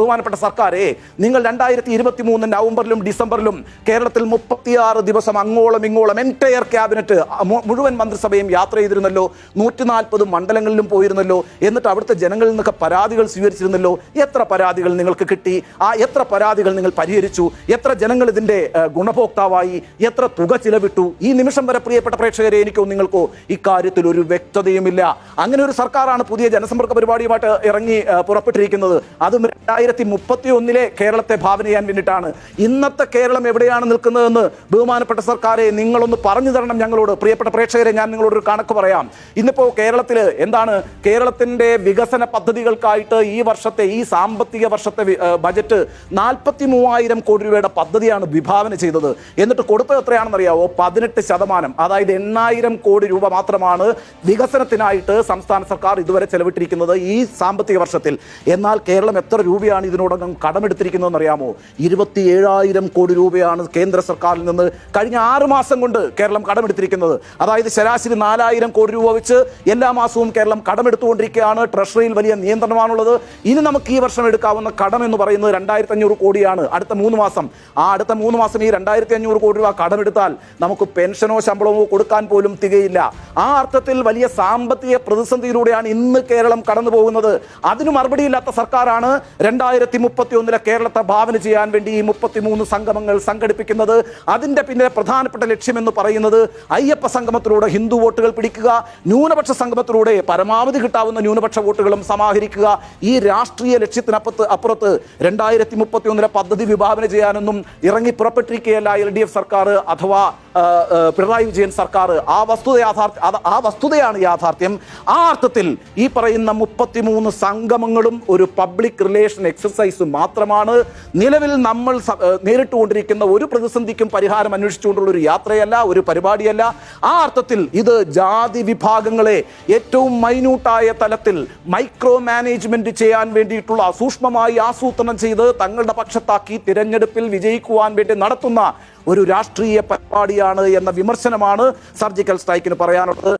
ബഹുമാനപ്പെട്ട സർക്കാരെ നിങ്ങൾ രണ്ടായിരത്തി ഇരുപത്തി മൂന്ന് നവംബറിലും ഡിസംബറിലും കേരളത്തിൽ മുപ്പത്തിയാറ് ദിവസം അങ്ങോളം ഇങ്ങോളം എന്റയർ ക്യാബിനറ്റ് മുഴുവൻ മന്ത്രിസഭയും യാത്ര ചെയ്തിരുന്നല്ലോ നൂറ്റി നാൽപ്പത് മണ്ഡലങ്ങളിലും പോയിരുന്നല്ലോ എന്നിട്ട് അവിടുത്തെ ജനങ്ങളിൽ നിന്നൊക്കെ പരാതികൾ സ്വീകരിച്ചിരുന്നല്ലോ എത്ര പരാതികൾ നിങ്ങൾക്ക് കിട്ടി ആ എത്ര പരാതികൾ നിങ്ങൾ പരിഹരിച്ചു എത്ര ജനങ്ങൾ ഇതിന്റെ ഗുണഭോക്താവായി എത്ര തുക ചിലവിട്ടു ഈ നിമിഷം വരെ പ്രിയപ്പെട്ട പ്രേക്ഷകരെ എനിക്കോ നിങ്ങൾക്കോ ഇക്കാര്യത്തിൽ ഒരു വ്യക്തതയുമില്ല. അങ്ങനെ ഒരു സർക്കാരാണ് പുതിയ ജനസമ്പർക്ക പരിപാടിയുമായിട്ട് ഇറങ്ങി പുറപ്പെട്ടിരിക്കുന്നത്. അതും രണ്ടായിരത്തി മുപ്പത്തി ഒന്നിലെ കേരളത്തെ ഭാവന ചെയ്യാൻ വേണ്ടിയിട്ടാണ്. ഇന്നത്തെ കേരളം എവിടെയാണ് നിൽക്കുന്നതെന്ന് ബഹുമാനപ്പെട്ട സർക്കാരെ നിങ്ങളൊന്ന് പറഞ്ഞു തരണം ഞങ്ങളോട്. പ്രിയപ്പെട്ട പ്രേക്ഷകരെ ഞാൻ നിങ്ങളോട് ഒരു കണക്ക് പറയാം. ഇന്നിപ്പോൾ കേരളത്തിൽ എന്താണ്? കേരളത്തിന്റെ വികസന പദ്ധതികൾക്കായിട്ട് ഈ വർഷത്തെ ഈ സാമ്പത്തിക വർഷത്തെ ബജറ്റ് നാൽപ്പത്തി മൂവായിരം കോടി രൂപയുടെ പദ്ധതിയാണ് വിഭാവന ചെയ്തത്. എന്നിട്ട് കൊടുത്തത് എത്രയാണെന്നറിയാവോ? പതിനെട്ട് ശതമാനം. അതായത് എണ്ണായിരം കോടി രൂപ മാത്രമാണ് വികസനത്തിനായിട്ട് സംസ്ഥാന സർക്കാർ ഇതുവരെ ചെലവിട്ടിരിക്കുന്നത് ഈ സാമ്പത്തിക വർഷത്തിൽ. എന്നാൽ കേരളം എത്ര രൂപയാണ് ഇതിനോടകം കടമെടുത്തിരിക്കുന്നതെന്ന് അറിയാമോ ഇരുപത്തി ഏഴായിരം കോടി രൂപയാണ് കേന്ദ്ര സർക്കാരിൽ നിന്ന് കഴിഞ്ഞ ആറ് മാസം കൊണ്ട് കേരളം കടമെടുത്തിരിക്കുന്നത്. അതായത് ശരാശരി നാലായിരം കോടി രൂപ വെച്ച് എല്ലാ മാസവും കേരളം കടമെടുത്തുകൊണ്ടിരിക്കുകയാണ്. ട്രഷറിയിൽ വലിയ നിയന്ത്രണമാണുള്ളത്. ഇനി നമുക്ക് ഈ വർഷം എടുക്കാവുന്ന കടം എന്ന് പറയുന്നത് രണ്ടായിരത്തി അഞ്ഞൂറ് കോടിയാണ്. അടുത്ത മൂന്ന് മാസം. ആ അടുത്ത മൂന്ന് മാസം ഈ രണ്ടായിരത്തി അഞ്ഞൂറ് കോടി രൂപ കടമെടുത്താൽ നമുക്ക് പെൻഷനോ ശമ്പളമോ കൊടുക്കാൻ പോലും തികയില്ല. ആ അർത്ഥത്തിൽ വലിയ സാമ്പത്തിക പ്രതിസന്ധിയിലൂടെയാണ് ഇന്ന് കേരളം കടന്നു പോകുന്നത് അതിന് മറുപടിയില്ലാത്ത സർക്കാരാണ് രണ്ടായിരത്തി മുപ്പത്തി ഒന്നിലെ കേരളത്തെ ഭാവന ചെയ്യാൻ വേണ്ടി ഈ മുപ്പത്തിമൂന്ന് സംഗമങ്ങൾ സംഘടിപ്പിക്കുന്നത് അതിന്റെ പിന്നിലെ പ്രധാനപ്പെട്ട ലക്ഷ്യമെന്ന് പറയുന്നത് അയ്യപ്പ സംഗമത്തിലൂടെ ഹിന്ദു വോട്ടുകൾ പിടിക്കുക ന്യൂനപക്ഷ സംഗമത്തിലൂടെ പരമാവധി കിട്ടാവുന്ന ന്യൂനപക്ഷ വോട്ടുകളും സമാഹരിക്കുക. ഈ രാഷ്ട്രീയ ലക്ഷ്യത്തിനപ്പുറത്ത് അപ്പുറത്ത് രണ്ടായിരത്തി മുപ്പത്തി ഒന്നിലെ പദ്ധതി വിഭാവന ചെയ്യാനൊന്നും ഇറങ്ങി പുറപ്പെട്ടിരിക്കുകയല്ല എൽ ഡി എഫ് സർക്കാർ അഥവാ പിണറായി വിജയൻ സർക്കാർ. ആ വസ്തുത യാഥാർത്ഥ്യ ആ വസ്തുതയാണ് യാഥാർത്ഥ്യം. ആ അർത്ഥത്തിൽ ഈ പറയുന്ന മുപ്പത്തിമൂന്ന് സംഗമങ്ങളും ഒരു പബ്ലിക് റിലേഷൻ എക്സസൈസ് മാത്രമാണ് നിലവിൽ നമ്മൾ നേരിട്ടുകൊണ്ടിരിക്കുന്ന ഒരു പ്രതിസന്ധിക്കും പരിഹാരം അന്വേഷിച്ചുകൊണ്ടുള്ള ഒരു യാത്രയല്ല ഒരു പരിപാടിയല്ല. ആ അർത്ഥത്തിൽ ഇത് ജാതി വിഭാഗങ്ങളെ ഏറ്റവും മൈന്യൂട്ടായ തലത്തിൽ മൈക്രോ മാനേജ്മെന്റ് ചെയ്യാൻ വേണ്ടിയിട്ടുള്ള സൂക്ഷ്മമായി ആസൂത്രണം ചെയ്ത് തങ്ങളുടെ പക്ഷത്താക്കി തിരഞ്ഞെടുപ്പിൽ വിജയിക്കുവാൻ വേണ്ടി നടത്തുന്ന ഒരു രാഷ്ട്രീയ പരിപാടിയാണ് എന്ന വിമർശനമാണ് സർജിക്കൽ സ്ട്രൈക്കിന് പറയാനുള്ളത്.